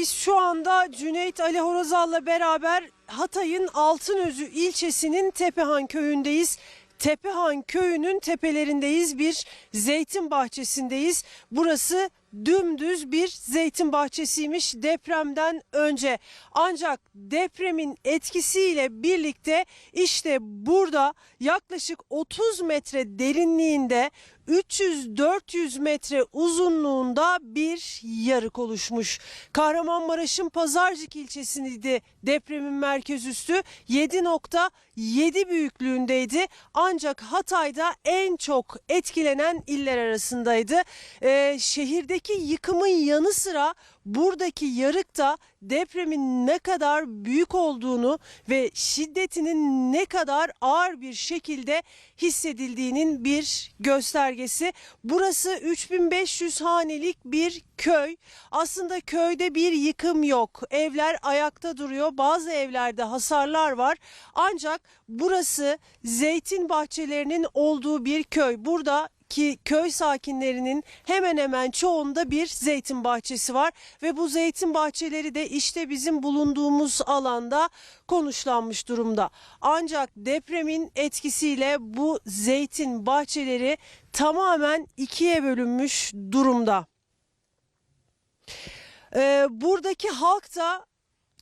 biz şu anda Cüneyt Ali Horozal'la beraber Hatay'ın Altınözü ilçesinin Tepehan köyündeyiz. Tepehan köyünün tepelerindeyiz. Bir zeytin bahçesindeyiz. Burası dümdüz bir zeytin bahçesiymiş depremden önce. Ancak depremin etkisiyle birlikte işte burada yaklaşık 30 metre derinliğinde 300-400 metre uzunluğunda bir yarık oluşmuş. Kahramanmaraş'ın Pazarcık ilçesindeydi depremin merkez üssü 7.7 büyüklüğündeydi. Ancak Hatay'da en çok etkilenen iller arasındaydı. Ee, şehirdeki yıkımın yanı sıra buradaki yarıkta depremin ne kadar büyük olduğunu ve şiddetinin ne kadar ağır bir şekilde hissedildiğinin bir göstergesi. Burası 3500 hanelik bir köy. Aslında köyde bir yıkım yok. Evler ayakta duruyor. Bazı evlerde hasarlar var. Ancak burası zeytin bahçelerinin olduğu bir köy. Burada ki köy sakinlerinin hemen hemen çoğunda bir zeytin bahçesi var ve bu zeytin bahçeleri de işte bizim bulunduğumuz alanda konuşlanmış durumda. Ancak depremin etkisiyle bu zeytin bahçeleri tamamen ikiye bölünmüş durumda. Ee, buradaki halk da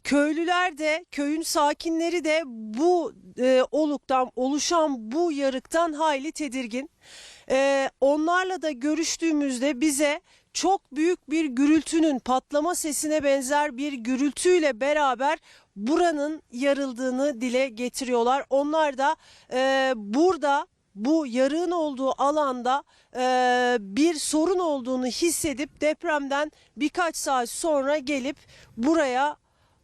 köylüler de köyün sakinleri de bu e, oluktan oluşan bu yarıktan hayli tedirgin. Ee, onlarla da görüştüğümüzde bize çok büyük bir gürültünün patlama sesine benzer bir gürültüyle beraber buranın yarıldığını dile getiriyorlar. Onlar da e, burada bu yarığın olduğu alanda e, bir sorun olduğunu hissedip depremden birkaç saat sonra gelip buraya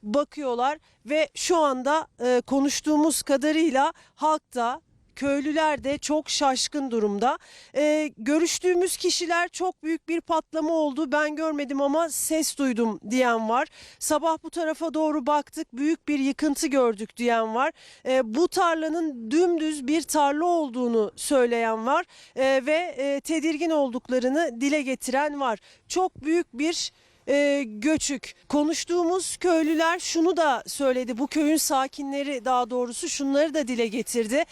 bakıyorlar ve şu anda e, konuştuğumuz kadarıyla halk da köylüler de çok şaşkın durumda. E, görüştüğümüz kişiler çok büyük bir patlama oldu ben görmedim ama ses duydum diyen var. Sabah bu tarafa doğru baktık büyük bir yıkıntı gördük diyen var. E, bu tarlanın dümdüz bir tarla olduğunu söyleyen var E, ve e, tedirgin olduklarını dile getiren var. Çok büyük bir e, göçük. Konuştuğumuz köylüler şunu da söyledi. Bu köyün sakinleri daha doğrusu şunları da dile getirdi.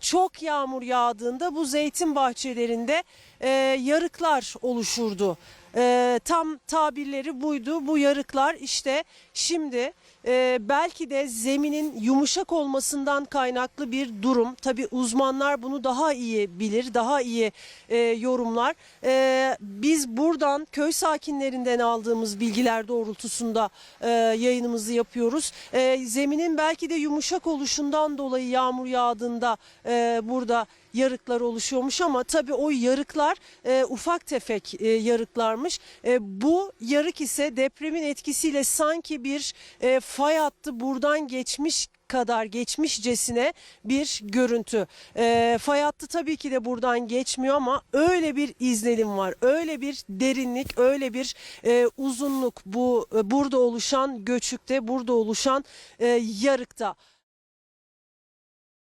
Çok yağmur yağdığında bu zeytin bahçelerinde e, yarıklar oluşurdu. E, tam tabirleri buydu. Bu yarıklar işte şimdi e, belki de zeminin yumuşak olmasından kaynaklı bir durum. Tabi uzmanlar bunu daha iyi bilir, daha iyi e, yorumlar. E, biz buradan köy sakinlerinden aldığımız bilgiler doğrultusunda e, yayınımızı yapıyoruz. E, zeminin belki de yumuşak oluşundan dolayı yağmur yağdığında e, burada yarıklar oluşuyormuş ama tabii o yarıklar e, ufak tefek e, yarıklarmış. E, bu yarık ise depremin etkisiyle sanki bir e, fay hattı buradan geçmiş kadar geçmişcesine bir görüntü. E, fay hattı tabii ki de buradan geçmiyor ama öyle bir izlenim var. Öyle bir derinlik, öyle bir e, uzunluk bu e, burada oluşan göçükte, burada oluşan e, yarıkta.